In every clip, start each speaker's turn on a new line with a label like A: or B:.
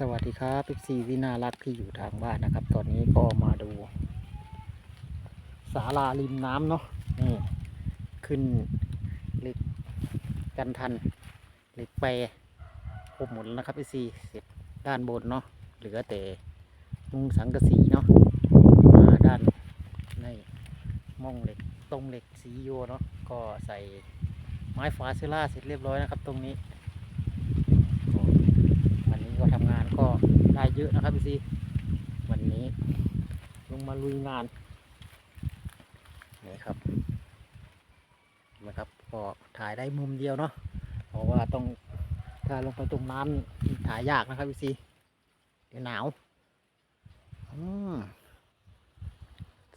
A: สวัสดีครับเอฟซีที่น่ารักที่อยู่ทางบ้านนะครับ ตอนนี้ก็มาดูศาลาริมน้ำเนาะนี่ขึ้นเหล็กกันทันเหล็กแปรครบหมดแล้วนะครับเอฟซีเสร็จด้านบนเนาะเหลือแต่มุงสังกะสีเนาะมาด้านในม่องเหล็กตรงเหล็กสีโยเนาะก็ใส่ไม้ฝาเซล่าเสร็จเรียบร้อยนะครับ ตรงนี้นี้ก็ทำงาน ก็ได้เยอะนะครับพี่ซีวันนี้ ลงมาลุยงานนี่ครับนะครับก็ถ่ายได้มุมเดียวเนาะเพราะว่าต้องถ้าลงไปตรงนั้นถ่ายยากนะครับพี่ซีเดี๋ยวหนาว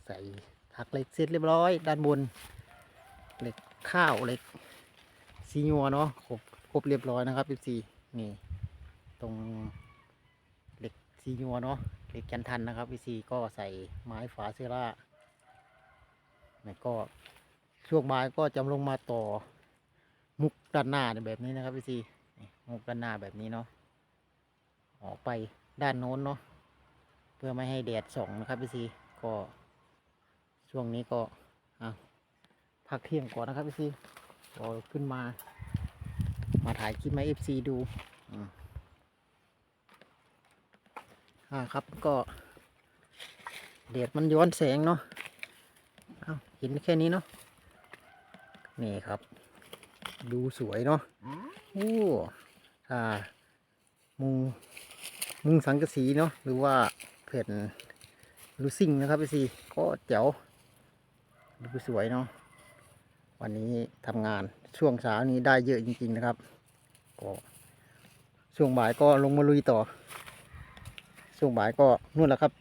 A: ใส่ถักเหล็กเสร็จเรียบร้อย ด้านบนเหล็กข้าวเหล็กซีงัวเนาะครบครบเรียบร้อยนะครับพี่ซีนี่ตรง ซีนัวเนาะเหล็กจันทันนะครับวีซีก็ใส่ไม้ฝาเซราแล้วก็ช่วงบ่ายก็จะลงมาต่อมุกด้านหน้าเนี่ยแบบนี้นะครับวีซีมุกด้านหน้าแบบนี้เนาะออกไปด้านโน้นเนาะเพื่อไม่ให้แดดส่องนะครับวีซีก็ช่วงนี้ก็อะพักเที่ยงก่อนนะครับวีซีก็ขึ้นมา มาถ่ายคลิปมาเอฟซีดูอืม อ่าครับก็เดดมันย้อนแสงเนาะเอาเห็นแค่นี้เนาะนี่ครับ ดูสวยเนาะโอ้อ่ามุงมุงสังกะสีเนาะหรือว่าแผ่นลูซิ่งนะครับพี่ซีก็เจ๋วดูสวยเนาะวันนี้ทำงานช่วงเช้านี้ได้เยอะจริง ๆ นะครับ ก็ช่วงบ่ายก็ลงมาลุยต่อ ช่วงบ่ายก็นู่นแหละครับ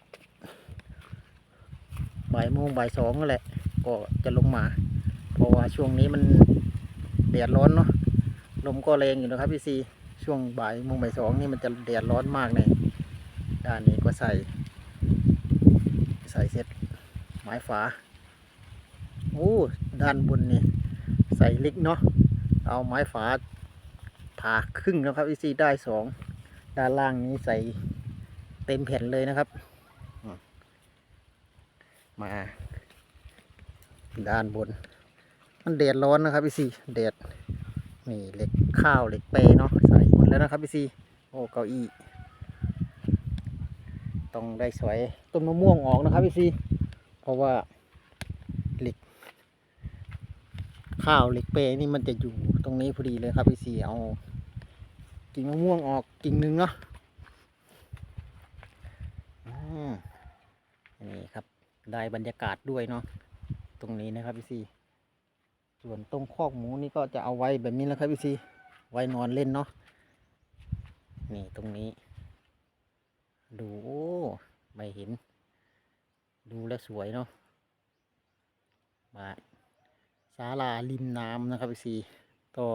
A: บ่ายโมงบ่ายสองนั่นแหละ ก็จะลงมา เพราะว่าช่วงนี้มันแดดร้อนเนาะลมก็แรงอยู่นะครับพี่ซีช่วงบ่ายโมงบ่ายสองนี่มันจะแดดร้อนมากเลยด้านนี้ก็ใส่ ใส่เซ็ตไม้ฝาโอ้ด้านบนนี่ใส่ล็กเนาะเอาไม้ฝาผ่าครึ่งนะครับพี่ซีได้สองด้านล่างนี้ใส่ เต็มแผ่นเลยนะครับอืมมา ด้านบน มันแดดร้อนนะครับพี่ซีแดดนี่เหล็กข้าวเหล็กเปรเนาะใส่หมดแล้วนะครับพี่ซีโอ้เก้าอี้ต้องได้สวยต้นมะม่วงออกนะครับพี่ซีเพราะว่าเหล็ก ข้าวเหล็กเปรนี่มันจะอยู่ตรงนี้พอดีเลยครับพี่ซีเอากิ่งมะม่วงออกกิ่งหนึ่งเนาะ อืมนี่ครับ ได้บรรยากาศด้วยเนาะตรงนี้นะครับพี่ซีส่วนตรงคอกหมูนี่ก็จะเอาไว้แบบนี้แล้วครับพี่ซีไว้นอนเล่นเนาะนี่ตรงนี้ ดูโอ้ไม่เห็น ดูแล้วสวยเนาะมาศาลาริมน้ำนะครับพี่ซีก็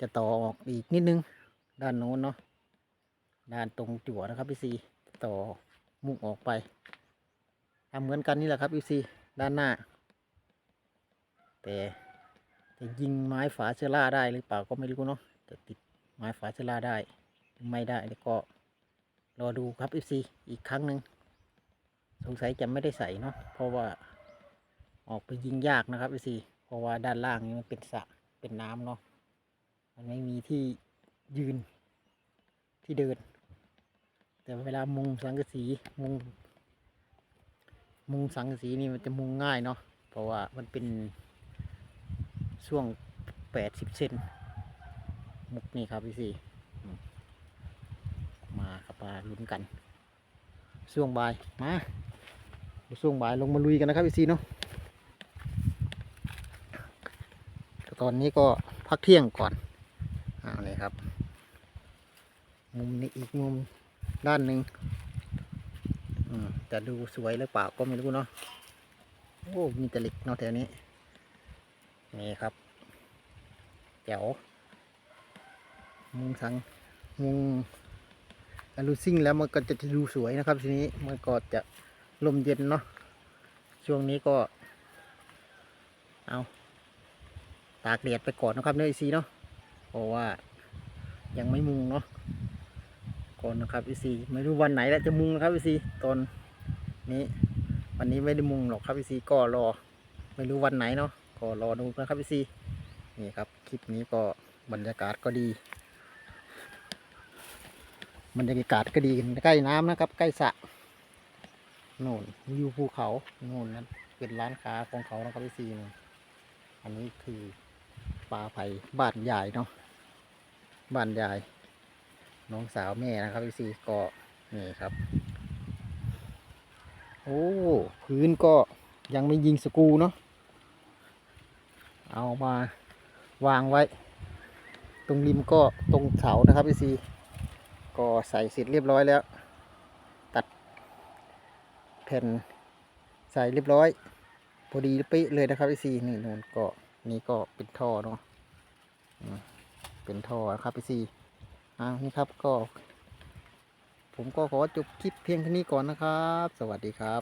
A: จะต่อออกอีกนิดนึง ด้านโน้นเนาะด้านตรงจั่วนะครับพี่ซีต่อมุกออกไป ทำเหมือนกันนี่แหละครับอีซีด้านหน้า แต่จะยิงไม้ฝาเชอร่าได้หรือเปล่าก็ไม่รู้เนาะแต่ติดไม้ฝาเชอร่าได้ไม่ได้แล้วก็รอดูครับอีซีอีกครั้งหนึ่งสงสัยจะไม่ได้ใส่เนาะเพราะว่าออกไปยิงยากนะครับอีซีเพราะว่าด้านล่างนี่มันเป็นสระเป็นน้ำเนาะมันไม่มีที่ยืนที่เดิน แต่เวลามุงสังกะสีมุง มุงสังกะสีนี่มันจะมุงง่ายเนาะเพราะว่ามันเป็นช่วงแปดสิบเซนมุกนี่ครับพี่สี่มาครับมาลุ้นกันช่วงบ่ายมาช่วงบ่ายลงมาลุยกันนะครับพี่สี่เนาะตตอนนี้ก็พักเที่ยงก่อนอ่าเลยครับ มุมนี้อีกมุมด้านหนึ่ง จะดูสวยหรือเปล่าก็ไม่รู้เนาะโอ้ มีตะลิกเนาะแถวนี้ นี่ครับแจ๋วมุงสังมุงอลูซิ่งแล้วมันก็จะดูสวยนะครับ ทีนี้มันก็จะลมเย็นเนาะช่วงนี้ก็ เอาตากแดดไปก่อนนะครับเนื้อซีเนาะเพราะว่ายังไม่มุงเนาะ ก่อนนะครับพี่ซีไม่รู้วันไหนแล้วจะมุงนะครับพี่ซีตอนนี้ วันนี้ไม่ได้มุงหรอกครับพี่ซีก็รอ ไม่รู้วันไหนเนาะก็รอดูนะครับพี่ซีนี่ครับคลิปนี้ก็บรรยากาศก็ดีบรรยากาศก็ดีใกล้น้ำนะครับ ใกล้สระโน่นวิวภูเขาโน่นนั้นเป็นร้านค้าของเขานะครับพี่ซีนี่อันนี้คือป่าไผ่บ้านใหญ่เนาะบ้านใหญ่ น้องสาวแม่นะครับพี่ซีก็นี่ครับ โอ้พื้นก็ยังไม่ยิงสกูเนาะเอามาวางไว้ ตรงริมก็ตรงเสานะครับพี่ซีก็ใส่เสร็จเรียบร้อยแล้ว ตัดแผ่นใส่เรียบร้อยพอดีเป๊ะเลยนะครับพี่ซีนี่นู่นก็นี่ก็เป็นท่อเนาะเป็นท่อครับพี่ซี อ่านี่ครับก็ ผมก็ขอจบคลิปเพียงเท่านี้ก่อนนะครับ สวัสดีครับ